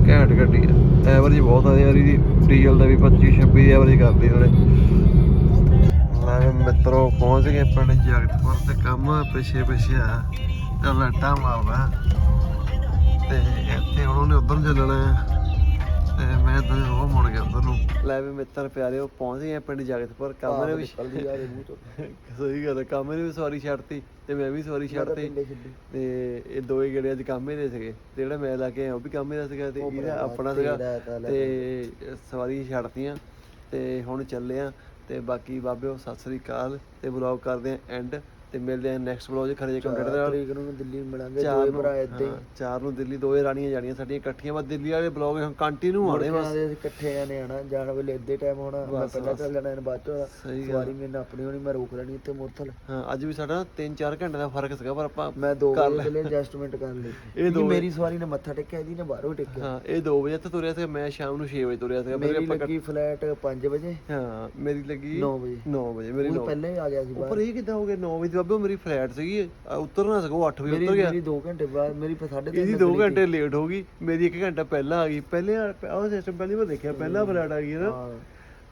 ਘੈਂਟ ਗੱਡੀ ਆ। ਐਵਰੇਜ ਬਹੁਤ ਆ ਯਾਰ ਇਹਦੀ ਡੀਜ਼ਲ ਦਾ ਵੀ 25 26 ਐਵਰੇਜ ਕਰਦੀ ਨਾਲੇ ਲੈ ਮਿੱਤਰੋ, ਪਹੁੰਚ ਗਏ ਪਿੰਡ ਜਗਤਪੁਰ ਤੇ ਕੰਮ ਪਿੱਛੇ ਪਿੱਛੇ ਆ। ਤੇ ਲੱਟਾ ਮਾਰਦਾ। ਤੇ ਇੱਥੇ ਉਹਨਾਂ ਨੇ ਉਧਰ ਚੱਲਣਾ ਤੇ ਮੈਂ ਇੱਧਰ ਉਹ ਮੁੜ ਗਿਆ ਉਧਰ ਨੂੰ। ਲੈ ਵੀ ਮਿੱਤਰ ਪਿਆਰਿਓ ਪਹੁੰਚ ਗਏ ਪਿੰਡ ਜਗਤਪੁਰ ਕੰਮ ਨੇ ਵੀ ਨਿਕਲਦੀ ਮੂੰਹ ਤੋਂ ਸਹੀ ਗੱਲ ਹੈ ਕੰਮ ਨੇ ਵੀ ਸੌਰੀ ਛੱਡਤੀ ਤੇ ਮੈਂ ਵੀ ਸੌਰੀ ਛੱਡਤੀ। ਤੇ ਇਹ ਦੋਏ ਗੇੜੇ ਅੱਜ ਕਾਮੇ ਦੇ ਸੀਗੇ ਤੇ ਜਿਹੜਾ ਮੈਂ ਲਾ ਕੇ ਆਇਆ ਉਹ ਵੀ ਕਾਮੇ ਦਾ ਸੀਗਾ ਤੇ ਇਹਦਾ ਆਪਣਾ ਸੀਗਾ। ਤਾਂ ਤੇ ਸਵਾਰੀ ਛੱਡਤੀਆਂ ਤੇ ਹੁਣ ਚੱਲੇ ਆ। ਤੇ ਬਾਕੀ ਬਾਬਿਓ ਸਤਿ ਸ੍ਰੀ ਅਕਾਲ ਤੇ ਵਲੌਗ ਕਰਦੇ ਆ ਐਂਡ ਤੇ ਮਿਲਦੇ ਆ ਨੈਕਸਟ ਵਲੌਗ 'ਚ ਖਰੇ ਕੰਟੈਂਟ ਦੇ ਨਾਲ ਤਰੀਕ ਨੂੰ ਦਿੱਲੀ ਮਿਲਾਂਗੇ ਚਾਰ ਦੋਏ ਭਰਾ ਹਾਂ, ਚਾਰ ਨੂੰ ਦਿੱਲੀ ਦੋਏ ਰਾਣੀਆਂ ਜਾਣੀਆਂ ਸਾਡੀਆਂ ਇਕੱਠੀਆਂ ਬਸ ਦਿੱਲੀ ਵਾਲੇ ਬਲੌਗ ਹੁਣ ਕੰਟੀਨਿਊ ਆਣੇ ਬਸ। ਦੇ ਇਕੱਠੇ ਆਣੇ ਆਣਾ ਜਾਣ ਵੇਲੇ ਇੱਦੇ ਟਾਈਮ ਹੋਣਾ ਮੈਂ ਪਹਿਲਾਂ। ਚੱਲ ਜਾਣਾ ਇਹਨੇ ਬਾਅਦ ਚ ਸਹੀ ਸਵਾਰੀ ਮੈਨੂੰ ਆਪਣੀ ਹੋਣੀ ਮੈਂ ਰੋਕ ਲੈਣੀ ਇੱਥੇ ਮੁਰਥਲ। ਹਾਂ ਅੱਜ ਵੀ ਸਾਡਾ 3-4 ਘੰਟੇ ਦਾ ਫ਼ਰਕ ਸੀਗਾ ਪਰ ਆਪਾਂ ਮੈਂ 2 ਕਰ ਵਜੇ ਲਈ ਐਡਜਸਟਮੈਂਟ ਕਰ ਲਈ। ਇਹ ਕਿਉਂਕਿ ਦੋ ਮੇਰੀ ਸਵਾਰੀ ਨੇ ਮੱਥਾ ਟੇਕਿਆ ਇਹਦੀ ਨੇ ਬਾਹਰੋਂ ਟੇਕਿਆ। ਹਾਂ ਇਹ 2 ਵਜੇ ਇੱਥੇ ਤੁਰਿਆ ਸੀ ਮੈਂ ਸ਼ਾਮ ਨੂੰ 6 ਵਜੇ ਤੁਰਿਆ ਸੀਗਾ ਮੇਰੀ ਆਪਾਂ ਲੱਗੀ ਫਲੈਟ 5 ਵਜੇ। ਹਾਂ ਮੇਰੀ ਲੱਗੀ 9 ਵਜੇ। 9 ਵਜੇ ਮੇਰੀ ਉਹ 9 ਪਹਿਲਾਂ ਹੀ ਆ ਗਿਆ ਸੀ ਬਾਹਰ। ਇਹ ਕਿੱਦਾਂ ਹੋ ਗਿਆ 9 ਵਜੇ ਬਾਬੇ ਮੇਰੀ ਫਲੈਟ ਸੀਗੀ। ਅ, ਉਤਰਨਾ ਸਕੋ 8 ਵਜੇ ਉਤਰ ਗਿਆ। ਮੇਰੀ 2 ਘੰਟੇ ਬਾਅਦ ਮੇਰੀ ਫਿਰ ਸਾਢੇ ਤਿੰਨ ਇਹਦੀ 2 ਘੰਟੇ ਲੇਟ ਹੋ ਗਈ। ਮੇਰੀ 1 ਘੰਟਾ ਪਹਿਲਾਂ ਆ ਗਈ। ਪਹਿਲੇ ਉਹ ਸਿਸਟਮ ਪਹਿਲੀ ਵਾਰ ਦੇਖਿਆ ਪਹਿਲਾਂ ਫਲੈਟ ਆ ਗਈ ਨਾ।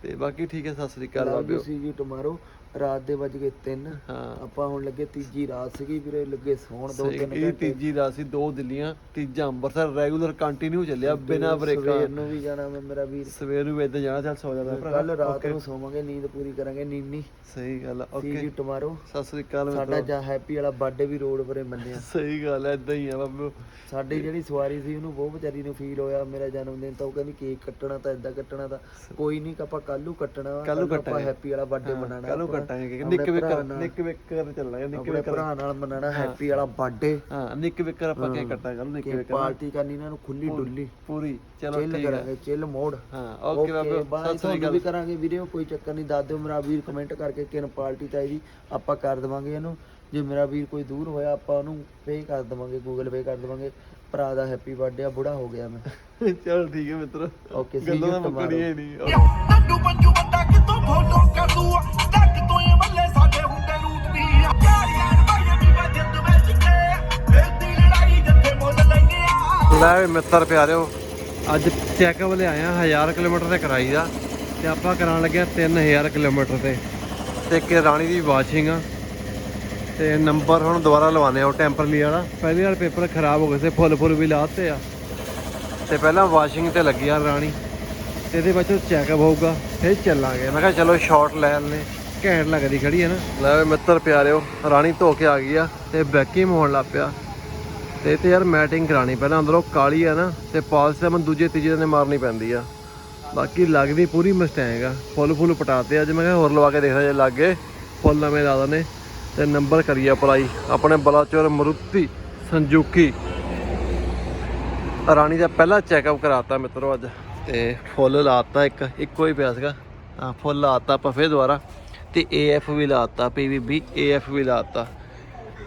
ਤੇ ਬਾਕੀ ਠੀਕ ਹੈ ਸਤਿ ਸ੍ਰੀ ਅਕਾਲ ਯੂ ਸੀ ਜੀ ਟੁਮਾਰੋ ਰਾਤ ਦੇ ਵੱਜ ਗਏ 3 ਹਾਂ। ਆਪਾਂ ਹੁਣ ਲੱਗੇ ਤੀਜੀ ਰਾਤ ਸੀਗੀ ਵੀਰੇ ਲੱਗੇ ਸੌਣ ਦੋ ਤਿੰਨ ਇਹ ਘੰਟੇ। ਤੀਜੀ ਰਾਤ ਸੀ ਦੋ ਦਿੱਲੀਆਂ ਤੀਜਾ ਅੰਮ੍ਰਿਤਸਰ ਰੈਗੂਲਰ ਕੰਟੀਨਿਊ ਚੱਲਿਆ ਬਿਨਾਂ ਬ੍ਰੇਕਾਂ ਸਵੇਰ ਨੂੰ ਵੀ ਜਾਣਾ ਮੈਂ ਮੇਰਾ ਵੀਰ। ਸਵੇਰ ਨੂੰ ਵੇਦ ਜਾਣਾ ਚੱਲ ਸੌ ਜਾਣਾ। ਭਰਾ ਕੱਲ ਰਾਤ ਨੂੰ ਸੋਵਾਂਗੇ ਨੀਂਦ ਪੂਰੀ ਕਰਾਂਗੇ ਨੀਨੀ। ਸਹੀ ਗੱਲ ਸੀ ਓਕੇ ਜੀ ਟੁਮਾਰੋ ਸਤਿ ਸ੍ਰੀ ਅਕਾਲ ਸਾਡਾ ਜਾਂ ਹੈਪੀ ਵਾਲਾ ਬਰਥਡੇ ਵੀ ਰੋਡ ਪਰੇ ਮੰਨਿਆ। ਸਹੀ ਗੱਲ ਐ ਇਦਾਂ ਹੀ ਆ ਬਾਬੂ। ਸਾਡੀ ਜਿਹੜੀ ਸਵਾਰੀ ਸੀ ਉਹਨੂੰ ਬਹੁਤ ਵਿਚਾਰੀ ਨੂੰ ਫੀਲ ਹੋਇਆ ਮੇਰਾ ਜਨਮ ਦਿਨ ਤਾਂ ਉਹ ਕਹਿੰਦੀ ਕੇਕ ਕੱਟਣਾ ਤਾਂ ਇਦਾਂ ਕੱਟਣਾ ਤਾਂ। ਕੋਈ ਨਹੀਂ ਆਪਾਂ ਕੱਲ ਨੂੰ ਕੱਟਣਾ ਵਾ, ਕੱਲ੍ਹ ਨੂੰ ਆਪਾਂ। ਹੈਪੀ ਵਾਲਾ ਬਰਥਡੇ ਮਨਾਣਾ ਕੱਲ ਨੂੰ ਕੱਟਾਂਗੇ ਨਿੱਕ ਵਿਕਰ ਨਿੱਕ ਵਿਕਰ ਚੱਲਾਂਗੇ ਨਿੱਕ ਆਪਣੇ ਭਰਾ ਨਾਲ ਮਨਾਣਾ ਹੈਪੀ ਵਾਲਾ ਬਰਥਡੇ ਹਾਂ ਨਿੱਕ ਵਿਕਰ ਆਪਾਂ ਕੀ ਕੱਟਾਂਗੇ ਕੱਲ ਨਿੱਕ ਕਿ ਵਿਕਰ ਪਾਰਟੀ ਕਰਨੀ ਇਹਨਾਂ ਨੂੰ ਖੁੱਲੀ ਡੁੱਲੀ। ਪੂਰੀ ਚਲੋ ਚਿੱਲ ਠੀਕ ਹੈ ਕਰਾਂਗੇ ਚਿੱਲ ਮੋੜ ਹਾਂ ਓਕੇ ਬਾਬੂ ਸਤਿ ਸ੍ਰੀ ਅਕਾਲ। ਵੀ ਕਰਾਂਗੇ ਵੀਡੀਓ ਕੋਈ ਚੱਕਰ ਨਹੀਂ। ਦੱਸ ਦਿਓ ਮੇਰਾ ਵੀਰ ਕਮੈਂਟ ਕਰਕੇ ਕਿਨ ਪਾਰਟੀ ਚਾਹੀਦੀ। ਆਪਾਂ ਕਰ ਦੇਵਾਂਗੇ ਇਹਨੂੰ। ਜੇ ਮੇਰਾ ਵੀਰ ਕੋਈ ਦੂਰ ਹੋਇਆ ਆਪਾਂ ਉਹਨੂੰ ਪੇ ਕਰ ਦੇਵਾਂਗੇ ਗੂਗਲ ਪੇ ਕਰ ਦੇਵਾਂਗੇ। ਭਰਾ ਦਾ ਹੈਪੀ ਬਰਥਡੇ ਆ ਬੁੜਾ ਹੋ ਗਿਆ ਮੈਂ। ਚਲੋ ਠੀਕ ਹੈ ਮਿੱਤਰੋ। ਓਕੇ ਸੀ ਗੱਲਾਂ ਮੁੱਕਣੀਆਂ ਹੀ ਨਹੀਂ। ਲੱਡੂ ਪੰਜੂ ਬੰਦਾ ਕਿਤੋਂ ਫੋਟੋ ਕਰ ਦੂਆ ਲੈ ਵੀ ਮਿੱਤਰ ਪਿਆਰਿਓ। ਅੱਜ ਚੈੱਕਅਪ ਲਿਆਏ ਆ 1000 ਕਿਲੋਮੀਟਰ ਤੇ ਕਰਾਈ ਦਾ ਤੇ ਆਪਾਂ ਕਰਾਉਣ ਲੱਗੇ ਆ 3000 ਕਿਲੋਮੀਟਰ ਤੇ। ਤੇ ਕਿ ਰਾਣੀ ਦੀ ਵਾਸ਼ਿੰਗ ਆ। ਤੇ ਨੰਬਰ ਹੁਣ ਦੁਬਾਰਾ ਲਵਾਣੇ ਆ, ਉਹ ਟੈਂਪਰਲੀ ਵਾਲਾ। ਪਹਿਲੇ ਵਾਲਾ ਪੇਪਰ ਖਰਾਬ ਹੋ ਗਏ ਸੀ, ਫੁੱਲ ਫੁੱਲ ਵੀ ਲਾਤੇ ਆ। ਤੇ ਪਹਿਲਾਂ ਵਾਸ਼ਿੰਗ ਤੇ ਲੱਗੀ ਆ ਰਾਣੀ। ਤੇ ਇਹਦੇ ਬਾਅਦ ਚੈੱਕਅਪ ਹੋਊਗਾ, ਫਿਰ ਚੱਲਾਂਗੇ। ਮੈਂ ਕਿਹਾ ਚਲੋ ਸ਼ਾਰਟ ਲੈ ਲੈਣੇ ਘੈਂਟ ਲੱਗਦੀ ਖੜੀ ਹੈ ਨਾ। ਲੈ ਵੀ ਮਿੱਤਰ ਪਿਆਰਿਓ, ਰਾਣੀ ਧੋ ਕੇ ਆ ਗਈ ਆ, ਤੇ ਵੈਕਿਊਮ ਹੋਣ ਲੱਗ ਪਿਆ। ਤੇ ਤੇ ਯਾਰ ਮੈਟਿੰਗ ਕਰਾਣੀ ਪਹਿਲਾਂ ਅੰਦਰੋਂ ਕਾਲੀ ਆ ਨਾ, ਤੇ ਪਾਲਸ ਤਾਂ ਮੈਨੂੰ ਦੂਜੇ, ਤੀਜੇ ਦਿਨ ਮਾਰਨੀ ਪੈਂਦੀ ਆ। ਬਾਕੀ ਲੱਗਦੀ ਪੂਰੀ ਮਸਟੈਂਗ ਆ, ਫੁੱਲ ਫੁੱਲ ਪਟਾਤੇ ਅੱਜ ਮੈਂ ਕਿਹਾ ਹੋਰ ਲਵਾ ਕੇ ਦੇਖਦਾ ਜੇ ਲੱਗੇ, ਫੁੱਲ ਨਵੇਂ ਲਾ ਨੇ ਤੇ ਨੰਬਰ ਕਰੀਏ ਅਪਲਾਈ ਆਪਣੇ ਬਲਾਚੌਰ ਮਰੁੱਤੀ ਸੰਜੂਕੀ। ਰਾਣੀ ਦਾ ਪਹਿਲਾ ਚੈੱਕਅਪ ਕਰਾਤਾ ਮਿੱਤਰੋ ਅੱਜ। ਤੇ ਫੁੱਲ ਲਾਤਾ ਇੱਕ, ਇੱਕੋ ਹੀ ਪਿਆ ਸੀਗਾ। ਹਾਂ, ਫੁੱਲ ਲਾਤਾ ਆਪਾਂ ਫੇਰ ਦੁਬਾਰਾ। ਤੇ ਏਐਫ ਵੀ ਲਾਤਾ ਪੀਵੀਬੀ ਏਐਫ ਵੀ ਲਾਤਾ।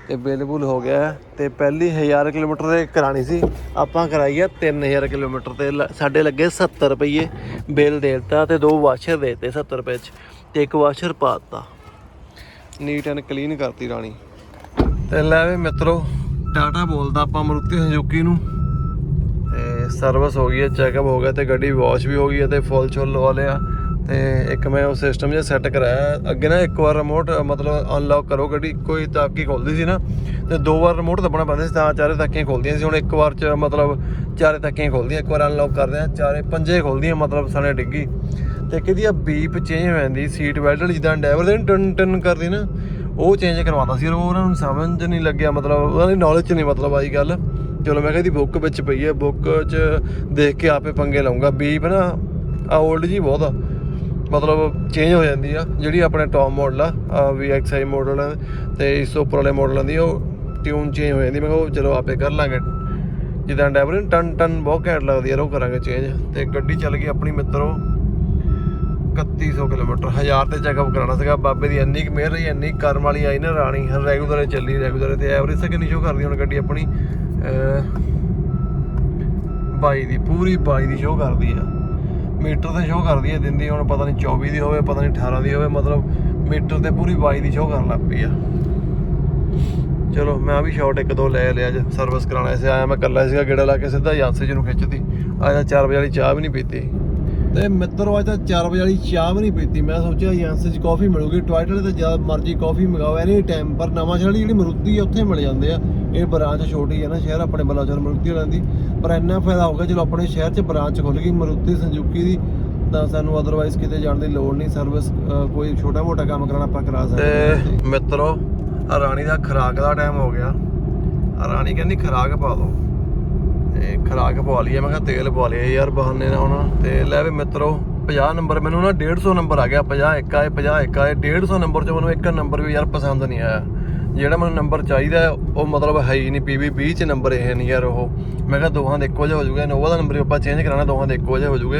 ਤੇ ਬਿੱਲ ਬੁੱਲ ਹੋ ਗਿਆ ਹੈ ਤੇ ਪਹਿਲੀ 1000 ਕਿਲੋਮੀਟਰ ਦੇ ਕਰਾਣੀ ਸੀ। ਆਪਾਂ ਕਰਾਈ ਆ 3000 ਕਿਲੋਮੀਟਰ ਤੇ ਲ- ਸਾਡੇ ਲੱਗੇ 70 ਰੁਪਏ ਬਿੱਲ ਦੇ ਦਿੱਤਾ ਤੇ ਦੋ ਵਾਸ਼ਰ ਦੇ ਦਿੱਤੇ 70 ਰੁਪਏ ਚ ਤੇ ਇੱਕ ਵਾਸ਼ਰ ਪਾਤਾ ਨੀਟ ਐਂਡ ਕਲੀਨ ਕਰਤੀ ਰਾਣੀ। ਤੇ ਲੈ ਵੇ ਮਿੱਤਰੋ, ਟਾਟਾ ਬੋਲਦਾ ਆਪਾਂ ਮਰੂਤੀ ਸੰਜੂਕੀ ਨੂੰ। ਤੇ ਸਰਵਿਸ ਹੋ ਗਈ ਹੈ ਚੈੱਕਅਪ ਹੋ ਗਿਆ ਤੇ ਗੱਡੀ ਵਾਸ਼ ਵੀ ਹੋ ਗਈ ਹੈ ਤੇ ਫੁੱਲ ਚੁੱਲ ਲਵਾ ਲਿਆ। ਤੇ ਇੱਕ ਮੈਂ ਉਹ ਸਿਸਟਮ ਜਿਹਾ ਸੈੱਟ ਕਰਾਇਆ। ਅੱਗੇ ਨਾ ਇੱਕ ਵਾਰ ਰਿਮੋਟ ਮਤਲਬ ਅਨਲੌਕ ਕਰੋ ਗੱਡੀ, ਕੋਈ ਤਾਕੀ ਖੋਲਦੀ ਸੀ ਨਾ, ਤੇ ਦੋ ਵਾਰ ਰਿਮੋਟ ਦੱਬਣਾ ਪੈਂਦਾ ਸੀ, ਤਾਂ ਚਾਰੇ ਤਾਕੀਆਂ ਖੁੱਲਦੀਆਂ ਸੀ। ਹੁਣ ਇੱਕ ਵਾਰ ਚ ਮਤਲਬ ਚਾਰੇ ਤਾਕੀਆਂ ਖੋਲਦੀਆਂ, ਇੱਕ ਵਾਰ ਅਨਲੌਕ ਕਰਦੇ ਆ ਚਾਰੇ ਪੰਜੇ ਖੁੱਲਦੀਆਂ, ਮਤਲਬ ਸਾਨੇ ਡਿੱਗੀ। ਤੇ ਕਿਹਦੀ ਆ ਬੀਪ ਚੇਂਜ ਹੋ ਜਾਂਦੀ ਸੀਟ ਬੈਲਟ ਜਿੱਦਾਂ ਡਰਾਈਵਰ ਦੇ ਟਨ ਟਨ ਕਰਦੀ ਨਾ, ਉਹ ਚੇਂਜ ਕਰਵਾਉਂਦਾ ਸੀ। ਉਹ ਉਹਨਾਂ ਨੂੰ ਸਮਝ ਨਹੀਂ ਲੱਗਿਆ, ਮਤਲਬ ਉਹਨਾਂ ਦੀ ਨੌਲੇਜ ਚ ਨਹੀਂ ਮਤਲਬ ਆਈ ਗੱਲ। ਚਲੋ ਮੈਂ ਕਹਿੰਦੀ ਬੁੱਕ ਵਿੱਚ ਪਈ ਹੈ ਬੁੱਕ 'ਚ ਦੇਖ ਕੇ ਆਪੇ ਪੰਗੇ ਲਾਉਂਗਾ ਬੀਪ ਨਾ ਆ 올ਡ ਜੀ ਬਹੁਤ ਆ। ਮਤਲਬ ਚੇਂਜ ਹੋ ਜਾਂਦੀ ਆ। ਜਿਹੜੀ ਆਪਣੇ ਟੌਪ ਮਾਡਲ ਆ VXI ਮਾਡਲ ਆ ਤੇ ਇਸ ਤੋਂ ਉੱਪਰ ਵਾਲੇ ਮਾਡਲਾਂ ਦੀ ਉਹ ਟਿਊਨ ਚੇਂਜ ਹੋ ਜਾਂਦੀ। ਮੈਂ ਕਿਹਾ ਉਹ ਚਲੋ ਆਪੇ ਕਰ ਲਾਂਗੇ। ਜਿੱਦਾਂ ਡਰਾਈਵਰ ਟਨ ਟਨ ਬਹੁਤ ਘੈਂਟ ਲੱਗਦੀ ਯਾਰ ਉਹ ਕਰਾਂਗੇ ਚੇਂਜ ਤੇ ਗੱਡੀ ਚੱਲ ਗਈ ਆਪਣੀ ਮਿੱਤਰੋ 3100 ਕਿਲੋਮੀਟਰ। 1000 ਤੇ ਚੈੱਕਅਪ ਕਰਾਉਣਾ ਸੀਗਾ। ਬਾਬੇ ਦੀ ਇੰਨੀ ਕੁ ਮਿਹਰ ਰਹੀ, ਇੰਨੀ ਕਰਮ ਵਾਲੀ ਆਈ ਨਾ ਰਾਣੀ। ਰੈਗੂਲਰ ਚੱਲੀ ਰੈਗੂਲਰ ਤੇ ਐਵਰੇਜ ਤੱਕ ਨਹੀਂ ਸ਼ੋ ਕਰਦੀ ਹੁਣ ਗੱਡੀ ਆਪਣੀ। ਅਹ 22 ਦੀ, ਪੂਰੀ 22 ਦੀ ਸ਼ੋ ਕਰਦੀ ਆ। ਮੀਟਰ ਤੇ ਸ਼ੋਅ ਕਰਦੀ ਆ ਦਿੰਦੀ ਹੁਣ ਪਤਾ ਨਹੀਂ 24 ਦੀ ਹੋਵੇ, ਪਤਾ ਨਹੀਂ 18 ਦੀ ਹੋਵੇ, ਮਤਲਬ ਮੀਟਰ ਤੇ ਪੂਰੀ 22 ਦੀ ਸ਼ੋਅ ਕਰਨ ਲੱਗ ਪਈ ਆ। ਚਲੋ, ਮੈਂ ਵੀ ਸ਼ਾਟ ਇੱਕ ਦੋ ਲੈ ਲਿਆ ਅੱਜ ਸਰਵਿਸ ਕਰਾਉਣਾ ਸੀ, ਆਇਆ ਮੈਂ ਕੱਲਾ ਸੀਗਾ ਗੇੜਾ ਲਾ ਕੇ ਸਿੱਧਾ ਯਾਸੇ ਜੀ ਨੂੰ ਖਿੱਚਦੀ ਆਇਆ 4 ਵਜੇ ਵਾਲੀ ਚਾਹ ਵੀ ਨਹੀਂ ਪੀਤੀ। ਤੇ ਮਿੱਤਰੋ, ਅੱਜ ਤਾਂ 4 ਵਜੇ ਵਾਲੀ ਚਾਹ ਵੀ ਨਹੀਂ ਪੀਤੀ। ਮੈਂ ਸੋਚਿਆ ਏਜੰਸੀ 'ਚ ਕਾਫੀ ਮਿਲੂਗੀ। ਟੋਇਲਟ ਤੇ ਜਦ ਮਰਜ਼ੀ ਕਾਫੀ ਮੰਗਾਓ, ਐਨੀ ਟਾਈਮ ਪਰ ਨਵਾਂ ਸ਼ਹਿਰ ਵਾਲੀ ਜਿਹੜੀ ਮਰੂਤੀ ਆ, ਉੱਥੇ ਮਿਲ ਜਾਂਦੇ ਆ। ਇਹ ਬ੍ਰਾਂਚ ਛੋਟੀ ਹੈ ਨਾ ਸ਼ਹਿਰ, ਆਪਣੇ ਬਲਾਚੌਰ ਮਰੂਤੀ ਵਾਲਿਆਂ ਦੀ। ਪਰ ਇੰਨਾ ਫਾਇਦਾ ਹੋ ਗਿਆ, ਚਲੋ ਆਪਣੇ ਸ਼ਹਿਰ 'ਚ ਬ੍ਰਾਂਚ ਖੁੱਲ ਗਈ ਮਰੂਤੀ ਸੰਜੂਕੀ ਦੀ, ਤਾਂ ਸਾਨੂੰ ਅਦਰਵਾਈਜ਼ ਕਿਤੇ ਜਾਣ ਦੀ ਲੋੜ ਨਹੀਂ। ਸਰਵਿਸ ਕੋਈ ਛੋਟਾ ਮੋਟਾ ਕੰਮ ਕਰਾਉਣਾ ਆਪਾਂ ਕਰਾ ਸਕਦੇ ਮਿੱਤਰੋ ਰਾਣੀ ਦਾ ਖਰਾਕ ਦਾ ਟਾਈਮ ਹੋ ਗਿਆ। ਰਾਣੀ ਕਹਿੰਦੀ ਖਰਾਕ ਪਾ ਦੋ ਤੇ ਖਰਾਕ ਪਵਾ ਲਈਏ। ਮੈਂ ਕਿਹਾ ਤੇਲ ਪਵਾ ਲਿਆ ਯਾਰ ਬਹਾਨੇ ਨਾਲ ਹੁਣ। ਤੇ ਲੈ ਵੀ ਮਿੱਤਰੋ 50 ਨੰਬਰ ਮੈਨੂੰ ਨਾ 150 ਨੰਬਰ ਆ ਗਿਆ। 50 ਇੱਕ ਆਏ 50 ਇੱਕ ਆਏ। 150 ਨੰਬਰ ਚ ਮੈਨੂੰ ਇੱਕ ਨੰਬਰ ਵੀ ਯਾਰ ਪਸੰਦ ਨਹੀਂ ਆਇਆ। ਜਿਹੜਾ ਮੈਨੂੰ ਨੰਬਰ ਚਾਹੀਦਾ, ਉਹ ਮਤਲਬ ਹੈ ਹੀ ਨਹੀਂ। ਪੀਵੀ 20 ਚ ਨੰਬਰ ਇਹ ਨਹੀਂ ਯਾਰ ਉਹ। ਮੈਂ ਕਿਹਾ ਦੋਹਾਂ ਦੇ ਇੱਕੋ ਜਿਹਾ ਹੋ ਜਾਊਗਾ ਨੋਵਾ ਦਾ ਨੰਬਰ ਵੀ ਆਪਾਂ ਚੇਂਜ ਕਰਾਣਾ ਦੋਹਾਂ ਦੇ ਇੱਕੋ ਜਿਹਾ ਹੋ ਜਾਊਗੇ